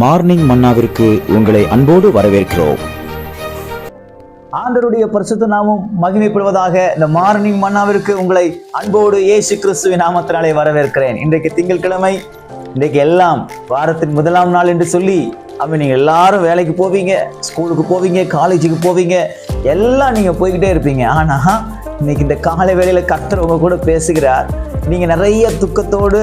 Morning மன்னாவிற்கு உங்களை அன்போடு வரவேற்கிறோம். ஆண்டருடைய பரிசுத்த நாமம் மகிமைப்படுவதாக இந்த மார்னிங் மன்னாவிற்கு உங்களை அன்போடு ஏசு கிறிஸ்துவின் நாமத்தினாலே வரவேற்கிறேன். இன்றைக்கு திங்கட்கிழமை இன்றைக்கு எல்லாம் வாரத்தின் முதலாம் நாள் என்று சொல்லி அப்ப நீங்கள் எல்லாரும் வேலைக்கு போவீங்க ஸ்கூலுக்கு போவீங்க காலேஜுக்கு போவீங்க எல்லாம் நீங்கள் போய்கிட்டே இருப்பீங்க. ஆனால் இன்னைக்கு இந்த காலை வேளையில் கத்துறவங்க கூட பேசுகிறார். நீங்கள் நிறைய துக்கத்தோடு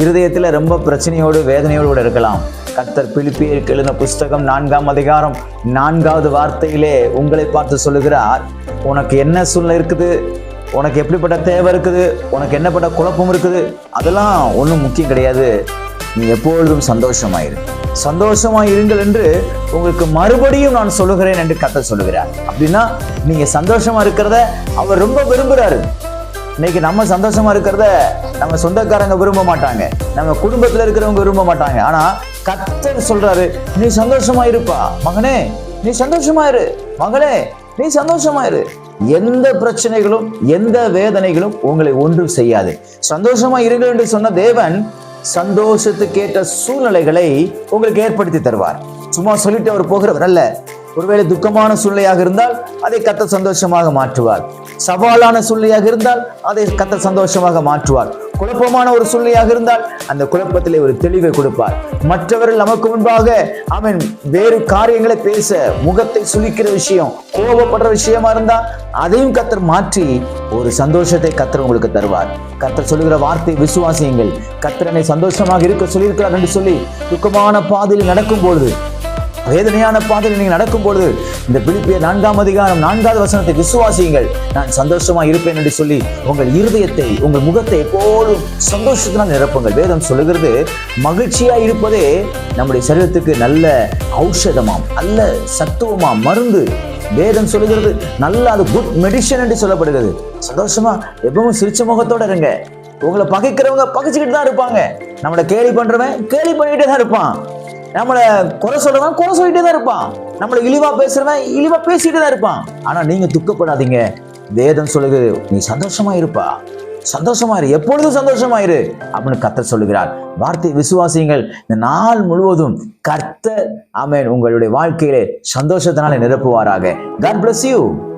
இருதயத்தில் ரொம்ப பிரச்சனையோடு வேதனையோடு கூட இருக்கலாம். கர்த்தர் பிலிப்பியருக்கு எழுதின புஸ்தகம் நான்காம் அதிகாரம் நான்காவது வார்த்தையிலே உங்களை பார்த்து சொல்லுகிறார் உனக்கு என்ன சூழ்நிலை இருக்குது? உனக்கு எப்படிப்பட்ட தேவை இருக்குது? உனக்கு என்னப்பட்ட குழப்பம் இருக்குது? அதெல்லாம் ஒன்றும் முக்கியம் கிடையாது. நீ எப்பொழுதும் சந்தோஷமாயிரு. சந்தோஷமா இருங்கள் என்று உங்களுக்கு மறுபடியும் நான் சொல்லுகிறேன் என்று கர்த்தர் சொல்லுகிறார். அப்படின்னா நீங்க சந்தோஷமா இருக்கிறத அவர் ரொம்ப விரும்புறாரு. இன்னைக்கு நம்ம சந்தோஷமா இருக்கிறத நம்ம சொந்தக்காரங்க விரும்ப மாட்டாங்க. நம்ம குடும்பத்துல இருக்கிறவங்க விரும்ப மாட்டாங்க. ஆனா கத்தர் சொல்றாரு நீ சந்தோஷமா இருப்பா மகனே நீ சந்தோஷமா இரு மகளே நீ சந்தோஷமா இரு எந்த பிரச்சனைகளும் எந்த வேதனைகளும் உங்களை ஒன்றும் செய்யாது. சந்தோஷமா இருங்கள் என்று சொன்ன தேவன் சந்தோஷத்துக்கேற்ற சூழ்நிலைகளை உங்களுக்கு ஏற்படுத்தி தருவார். சும்மா சொல்லிட்டு அவர் போகிறவர் அல்ல. ஒருவேளை துக்கமான சூழ்நிலையாக இருந்தால் அதை கத்த சந்தோஷமாக மாற்றுவார். சவாலான சூழ்நிலையாக இருந்தால் அதை கத்த சந்தோஷமாக மாற்றுவார். குழப்பமான ஒரு சூழ்நிலையாக இருந்தால் அந்த குழப்பத்திலே ஒரு தெளிவை கொடுப்பார். மற்றவர்கள் நமக்கு முன்பாக அவன் வேறு காரியங்களை பேச முகத்தை சுளிக்கிற விஷயம் கோபப்படுற விஷயமா இருந்தா அதையும் கத்தர் மாற்றி ஒரு சந்தோஷத்தை கத்தர் உங்களுக்கு தருவார். கத்தர் சொல்லுகிற வார்த்தை விசுவாசியுங்கள். கத்தரனை சந்தோஷமாக இருக்க சொல்லியிருக்கிறார் என்று சொல்லி துக்கமான பாதையில் நடக்கும் பொழுது வேதனையான பாதையில் நீங்கள் நடக்கும் பொழுது இந்த பிலிப்பிய நான்காம் அதிகாரம் நான்காவது வசனத்தை விசுவாசியுங்கள். நான் சந்தோஷமா இருப்பேன் என்று சொல்லி உங்கள் இருதயத்தை உங்கள் முகத்தை எப்போதும் சந்தோஷத்தினால் நிரப்புங்கள். வேதம் சொல்லுகிறது மகிழ்ச்சியா இருப்பதே நம்முடைய சரீரத்துக்கு நல்ல ஔஷதமாம் நல்ல சத்துவமாம். மருந்து. வேதம் சொல்லுகிறது நல்ல அது குட் மெடிசன் என்று சொல்லப்படுகிறது. சந்தோஷமா எப்பவும் சிரிச்ச முகத்தோட இருங்க. உங்களை பகைக்கிறவங்க பகைச்சுக்கிட்டு தான் இருப்பாங்க. நம்மளை கேலி பண்றவன் கேலி பண்ணிக்கிட்டே தான் இருப்பான். நம்மளை குறை சொல்றவன் குறை சொல்லிட்டே தான் இருப்பான். நம்மளை இழிவா பேசுறவன் இழிவா பேசிட்டு தான் இருப்பான். ஆனா நீங்க துக்கப்படாதீங்க. வேதம் சொல்லுது நீ சந்தோஷமா இருப்பா. சந்தோஷமா இரு. எப்பொழுதும் சந்தோஷமா இரு. அப்படின்னு கர்த்தர் சொல்லுகிறார். வார்த்தை விசுவாசியங்கள். இந்த நாள் முழுவதும் கர்த்தர் அமேன் உங்களுடைய வாழ்க்கையிலே சந்தோஷத்தினால நிரப்புவாராக. God bless you